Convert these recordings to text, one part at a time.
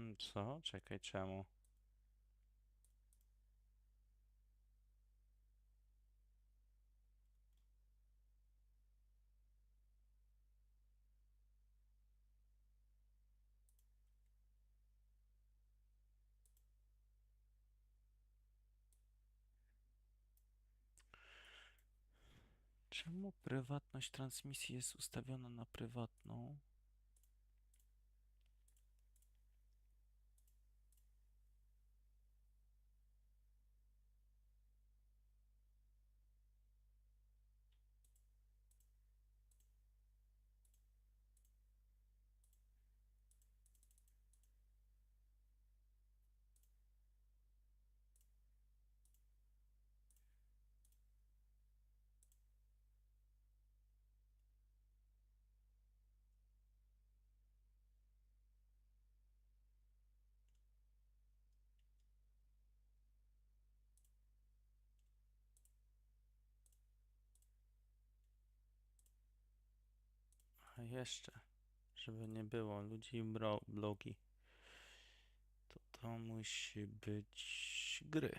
Hmm, Co? Czekaj, czemu? Czemu prywatność transmisji jest ustawiona na prywatną? Jeszcze, żeby nie było ludzi i blogi, to to musi być gry.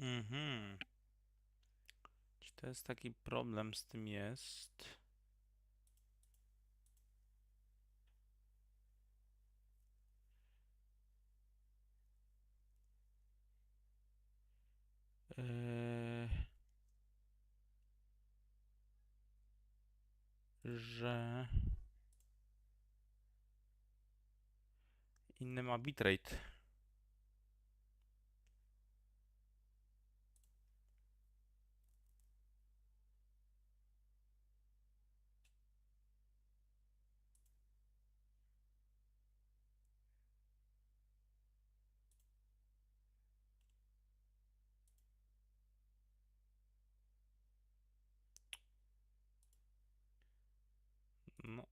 Mhm. Czy to jest taki problem z tym jest? Eee, że inny ma bitrate. No.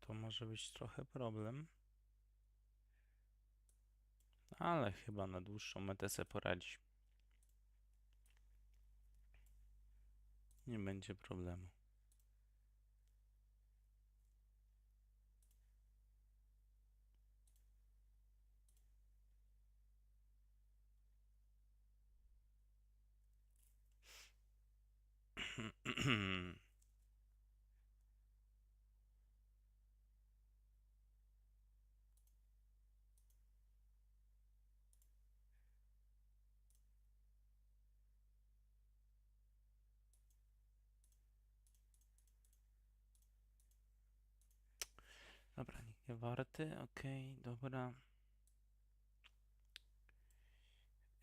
To może być trochę problem. Ale chyba na dłuższą metę se poradzi. Nie będzie problemu. Nie warty. Okej, dobra.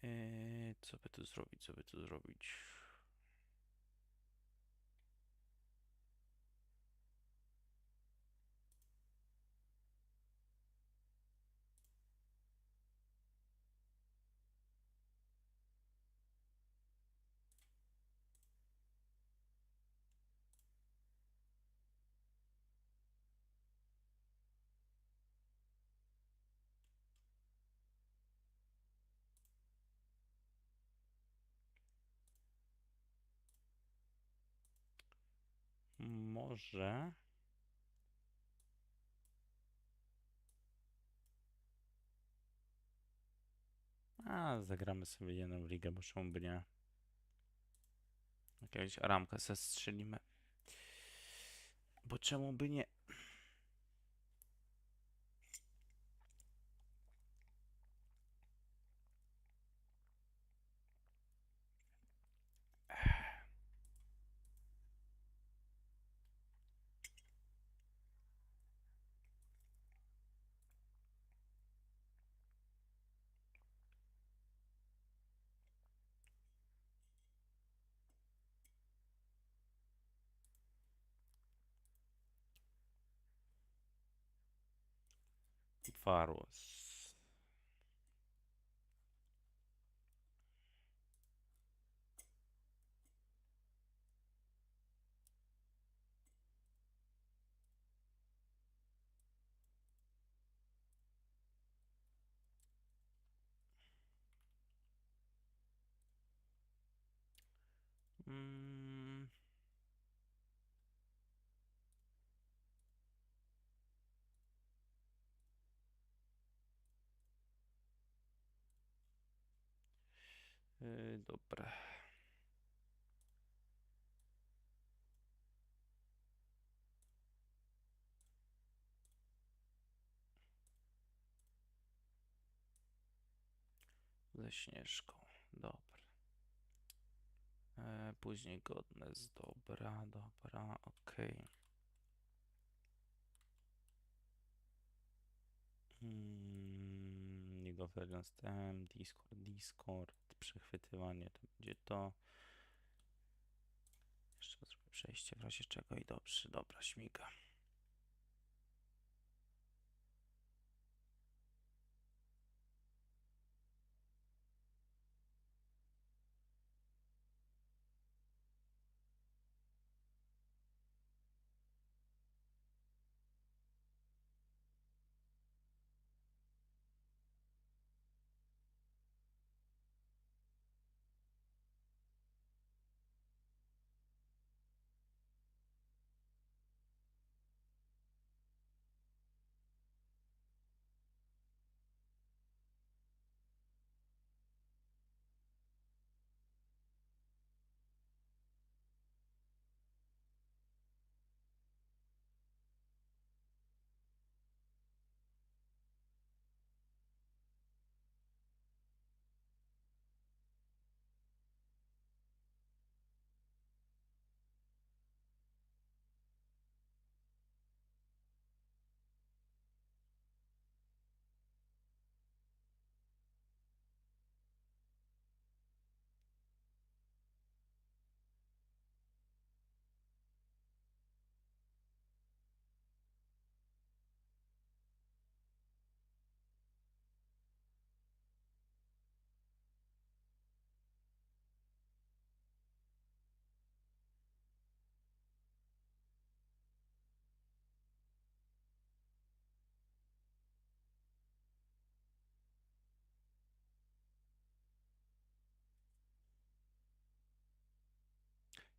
Eee, co by tu zrobić? Co by tu zrobić? Może. A, zagramy sobie jedną ligę, bo czemu by nie? Jakąś ramkę se strzelimy. Bo czemu by nie? Varus. Mm. Yy, dobra. Ze Śnieżką. Dobra. E, później Godness. Dobra, dobra, okej. Mm, League of Discord, Discord, przechwytywanie to będzie to. Jeszcze zrobię przejście w razie czego i dobrze, dobra, śmiga.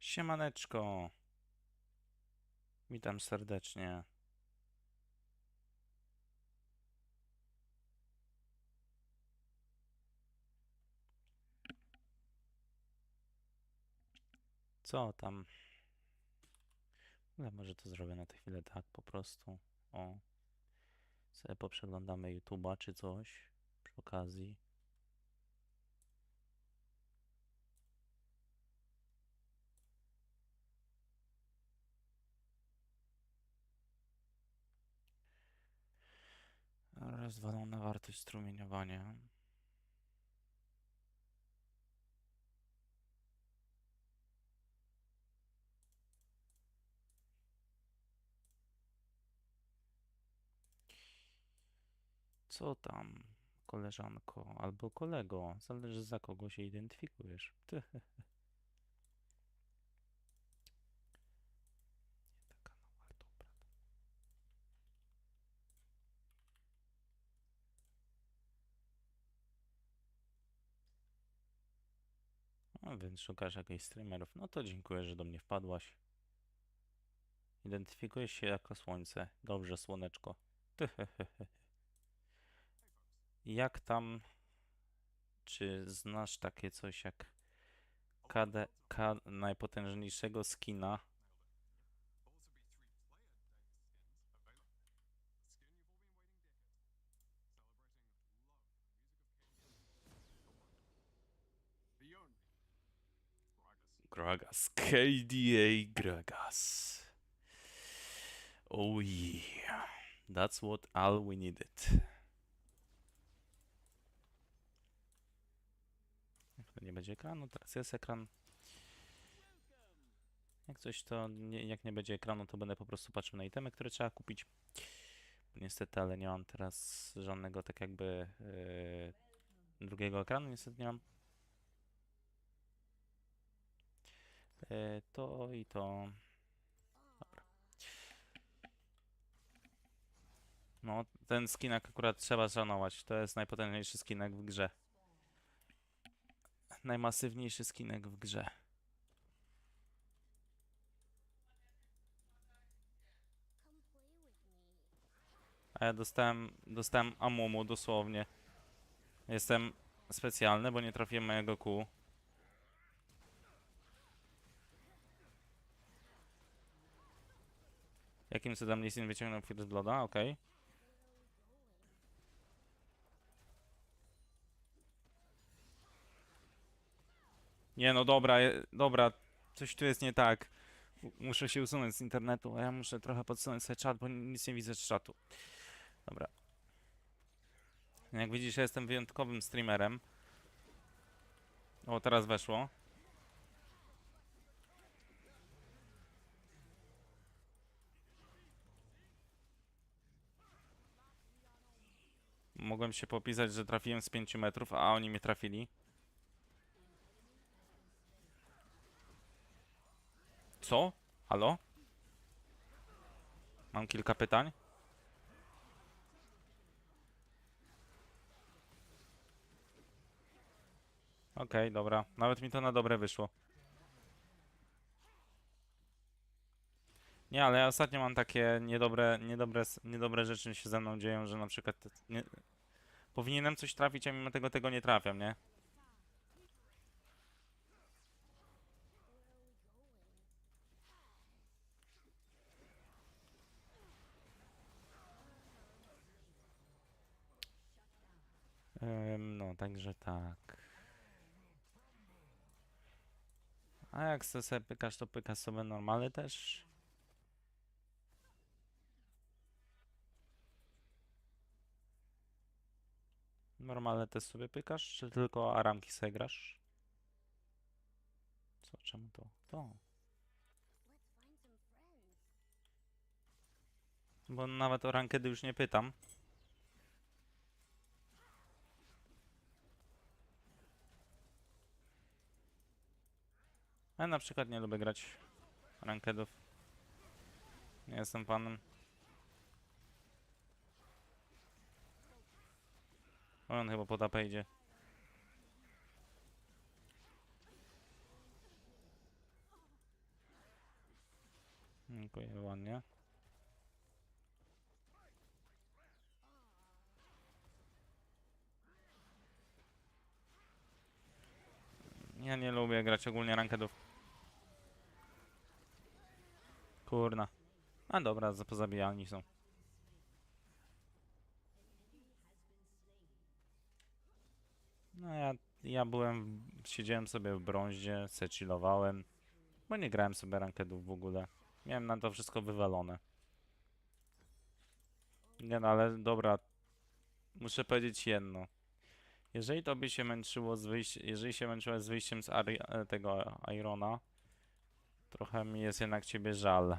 Siemaneczko. Witam serdecznie. Co tam? Ale może to zrobię na tę chwilę tak po prostu. O. Sobie poprzeglądamy YouTube'a czy coś przy okazji. Rozwalona wartość strumieniowania. Co tam, koleżanko albo kolego? Zależy za kogo się identyfikujesz. Ty. Nie taka mała, dobra. A więc szukasz jakichś streamerów. No to dziękuję, że do mnie wpadłaś. Identyfikujesz się jako słońce. Dobrze, słoneczko. Jak tam? Czy znasz takie coś jak KD, K najpotężniejszego skina? Gragas. KDA Gragas. Oh yeah. That's what all we needed. Jak nie będzie ekranu, teraz jest ekran. Jak coś to, nie, jak nie będzie ekranu, to będę po prostu patrzył na itemy, które trzeba kupić. niestety, ale nie mam teraz żadnego tak jakby yy, drugiego ekranu, niestety nie mam. Yy, to i to. Dobra. No, ten skinek akurat trzeba szanować. To jest najpotężniejszy skinek w grze. Najmasywniejszy skinek w grze. A ja dostałem, dostałem Amumu dosłownie. Jestem specjalny, bo nie trafiłem mojego kół. Jakim cudem Lee Sin wyciągnął First Blooda? Okej. Nie no dobra, dobra, coś tu jest nie tak. Muszę się usunąć z internetu, a ja muszę trochę podsunąć sobie czat, bo nic nie widzę z czatu. Dobra. Jak widzisz, ja jestem wyjątkowym streamerem. O, teraz weszło. Mogłem się popisać, że trafiłem z 5 metrów, a oni mnie trafili. Co? Halo? Mam kilka pytań. Okej, dobra. Nawet mi to na dobre wyszło. Nie, ale ja ostatnio mam takie niedobre, niedobre, niedobre rzeczy się ze mną dzieją, że na przykład nie, powinienem coś trafić, a mimo tego tego nie trafiam, nie? No, także tak. A jak se pykasz, to pykasz sobie normalny też. Normalne też sobie pykasz, czy tylko aramki sobie grasz? Co, czemu to? To. Bo nawet o rankedy już nie pytam. Ja na przykład nie lubię grać rankedów. Nie jestem fanem. On chyba pod AP idzie. Dziękuję ładnie. Ja nie lubię grać ogólnie rankedów. Kurna. A dobra, za- pozabijani są. No ja, ja byłem, siedziałem sobie w brązie, se chillowałem, bo nie grałem sobie rankedów w ogóle. Miałem na to wszystko wywalone. Nie no, ale dobra, muszę powiedzieć jedno. Jeżeli to by się męczyło z wyjściem, jeżeli się męczyłeś z wyjściem z Ari, e, tego Irona, trochę mi jest jednak ciebie żal.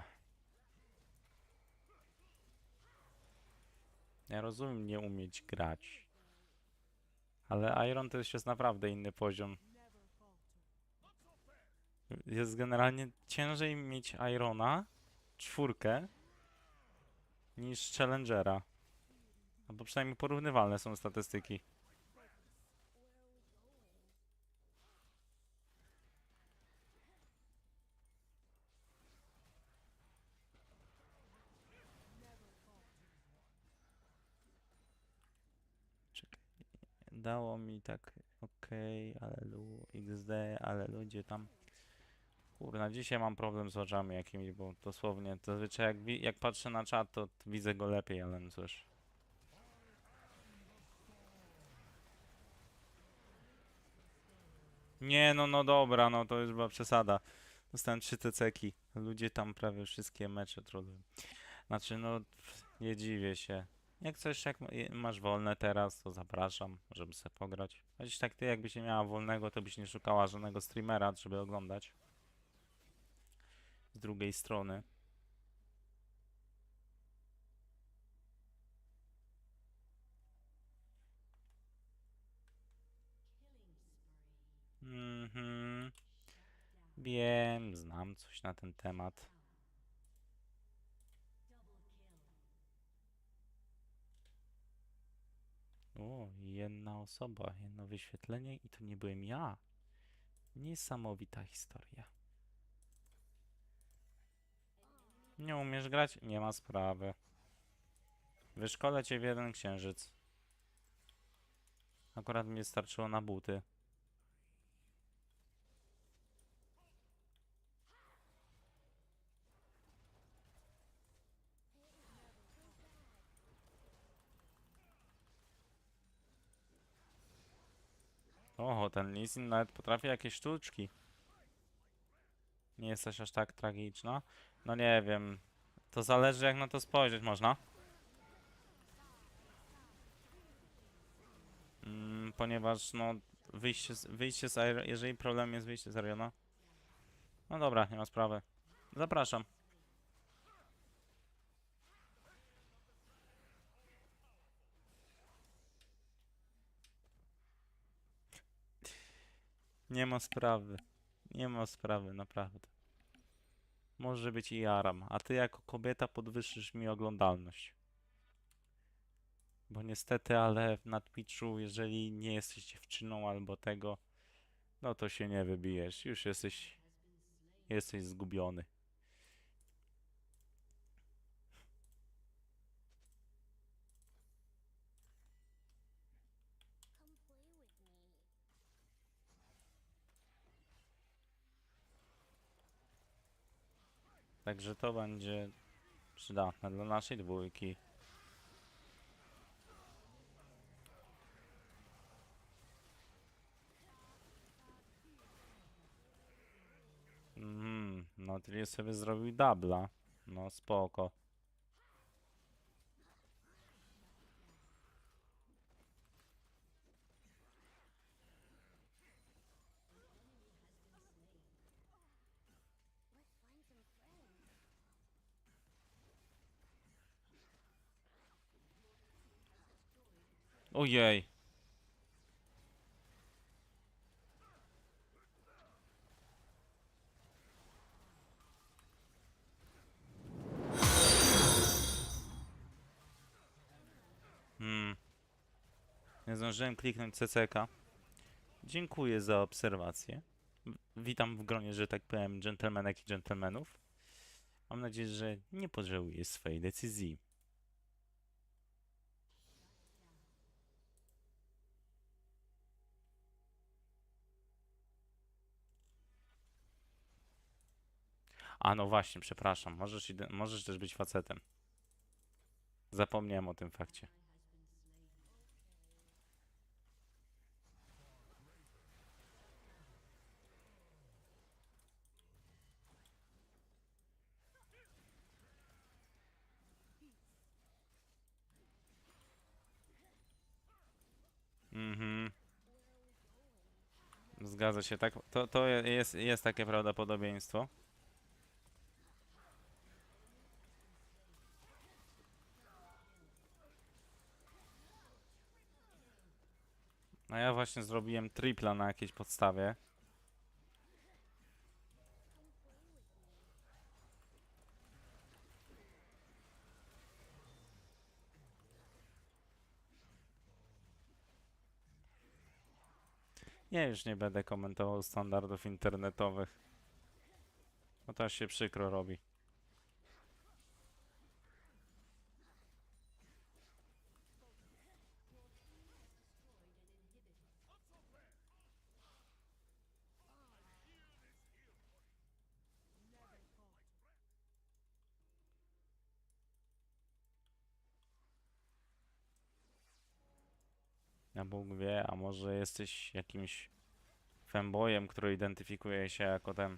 Ja rozumiem nie umieć grać. Ale Iron to już jest naprawdę inny poziom. Jest generalnie ciężej mieć Irona, czwórkę, niż Challengera. Albo przynajmniej porównywalne są statystyki. Dało mi tak, okej, ale lu, XD, ale ludzie tam. Kurna, dzisiaj mam problem z oczami jakimiś, bo dosłownie, zazwyczaj jak, jak patrzę na czat, to widzę go lepiej, ale no cóż. Nie, no, no dobra, no to już była przesada. Dostałem trzy teceki. Ludzie tam prawie wszystkie mecze trolują. Znaczy, no, nie dziwię się. Jak coś, jak masz wolne teraz, to zapraszam, żeby sobie pograć. Chociaż tak ty jakbyś nie miała wolnego, to byś nie szukała żadnego streamera, żeby oglądać. Z drugiej strony. Mhm. Wiem, znam coś na ten temat. O, jedna osoba, jedno wyświetlenie i to nie byłem ja. Niesamowita historia. Nie umiesz grać? Nie ma sprawy. Wyszkolę cię w jeden księżyc. Akurat mi starczyło na buty. Oho, ten Lee Sin nawet potrafi jakieś sztuczki. Nie jesteś aż tak tragiczna? No nie wiem. To zależy jak na to spojrzeć można. Mm, ponieważ no wyjście z, wyjście z jeżeli problem jest wyjście z Ariona. No dobra, nie ma sprawy. Zapraszam. Nie ma sprawy. Nie ma sprawy, naprawdę. Może być i Aram, a ty jako kobieta podwyższysz mi oglądalność. Bo niestety, ale na Twitchu, jeżeli nie jesteś dziewczyną albo tego, no to się nie wybijesz. Już jesteś, jesteś zgubiony. Także to będzie przydatne dla naszej dwójki. Mhm, no czyli sobie zrobił dubla. No spoko. Ojej. Hmm. Nie zdążyłem kliknąć CCK. Dziękuję za obserwację. Witam w gronie, że tak powiem, dżentelmenek i dżentelmenów. Mam nadzieję, że nie pożałuję swojej decyzji. A no właśnie, przepraszam. Możesz, możesz też być facetem. Zapomniałem o tym fakcie. Mhm. Zgadza się, tak? To, to je- jest, jest takie prawdopodobieństwo. No ja właśnie zrobiłem tripla na jakiejś podstawie. Ja już nie będę komentował standardów internetowych. Bo to się przykro robi. Bóg wie, a może jesteś jakimś fembojem, który identyfikuje się jako ten.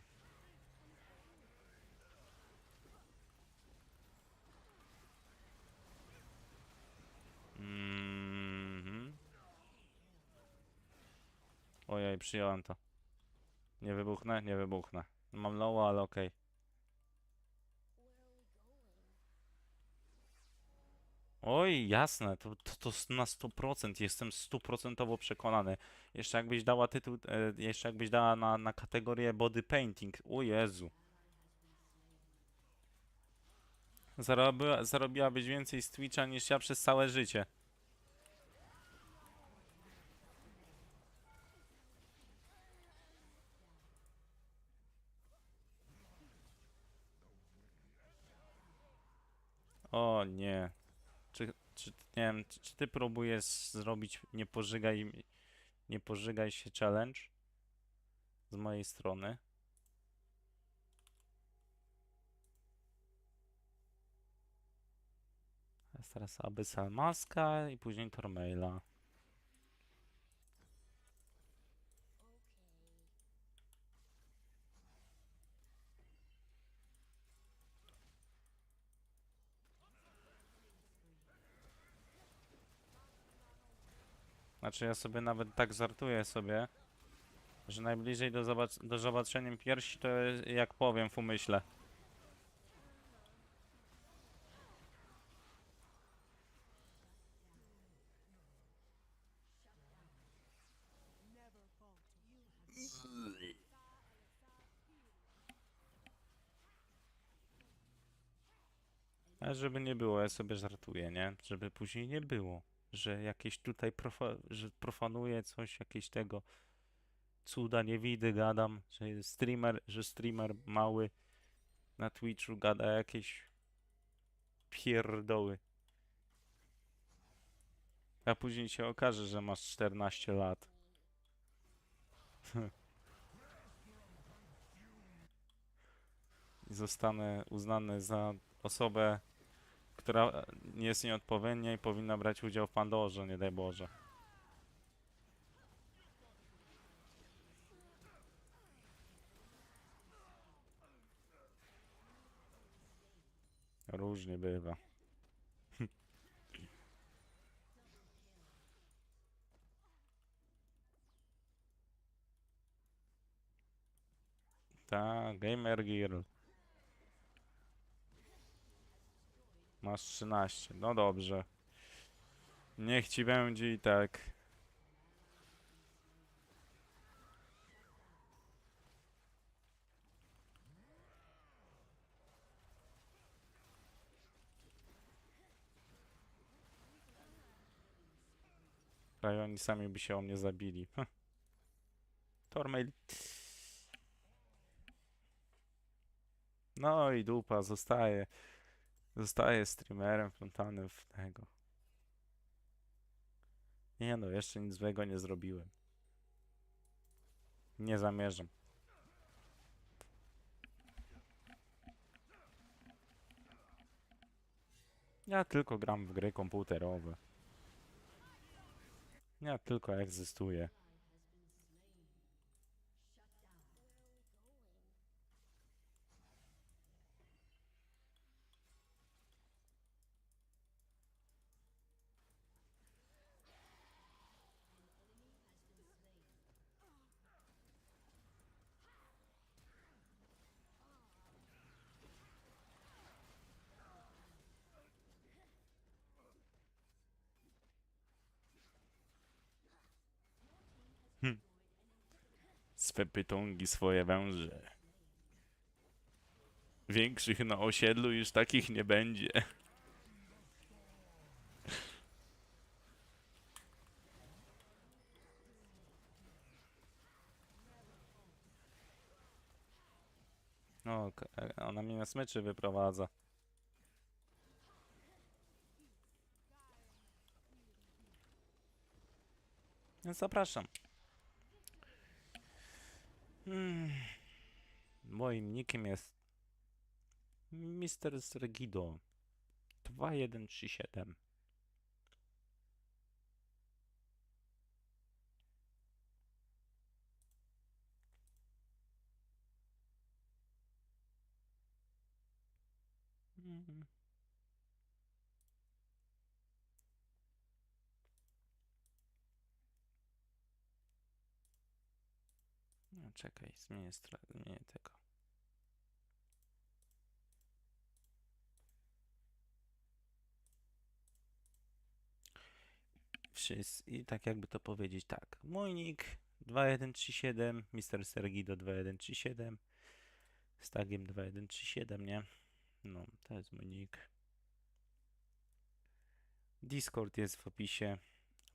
Mhm. Ojej, przyjąłem to. Nie wybuchnę? Nie wybuchnę. Mam low, ale okej. Where Oj, jasne, to, to, to na 100%, jestem stuprocentowo przekonany. Jeszcze jakbyś dała tytuł, e, jeszcze jakbyś dała na, na kategorię body painting, o Jezu. Zarobiła, zarobiłabyś więcej z Twitcha niż ja przez całe życie. O nie. Czy, czy nie wiem, czy, czy ty próbujesz zrobić nie pożygaj, nie pożygaj się challenge z mojej strony? Teraz Abyssal Maska i później Tormaila. Znaczy ja sobie nawet tak żartuję sobie, że najbliżej do, zobac do zobaczenia piersi to jak powiem w umyśle. Ale żeby nie było, ja sobie żartuję, nie? Żeby później nie było, że jakieś tutaj profa że profanuję coś, jakieś tego cuda nie widzę, gadam, że streamer, że streamer mały na Twitchu gada jakieś pierdoły. A później się okaże, że masz 14 lat. I zostanę uznany za osobę, która jest nieodpowiednia i powinna brać udział w Pandorze, nie daj Boże. Różnie bywa. Ta, Gamer Girl. Masz 13. No dobrze. Niech ci będzie i tak. Prawie oni sami by się o mnie zabili. Hm. Tormail. No i dupa, zostaje. Zostaje streamerem wplątanym w tego. Nie no, jeszcze nic złego nie zrobiłem. Nie zamierzam. Ja tylko gram w gry komputerowe. Ja tylko egzystuję. Swe pytongi, swoje węże. Większych na osiedlu już takich nie będzie. O, k- e, ona mnie na smyczy wyprowadza. Zapraszam. Hmm. Moim nickiem jest Mr. Sergido 2137. Mhm. No czekaj, zmienię, zmienię tego. wszyscy, i tak jakby to powiedzieć tak. Mój nick 2137, Mr. Sergido 2137, z tagiem 2137, nie? No, to jest mój nick. Discord jest w opisie,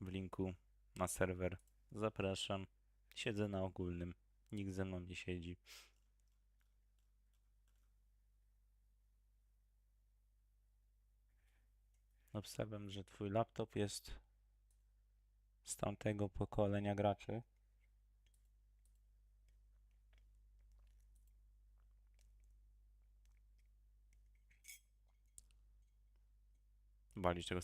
w linku na serwer. Zapraszam. Siedzę na ogólnym. Nikt ze mną nie siedzi. Obstawiam, że twój laptop jest z tamtego pokolenia graczy. Walić tego